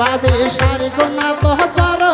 ভাবে সারি কোনা তো বড়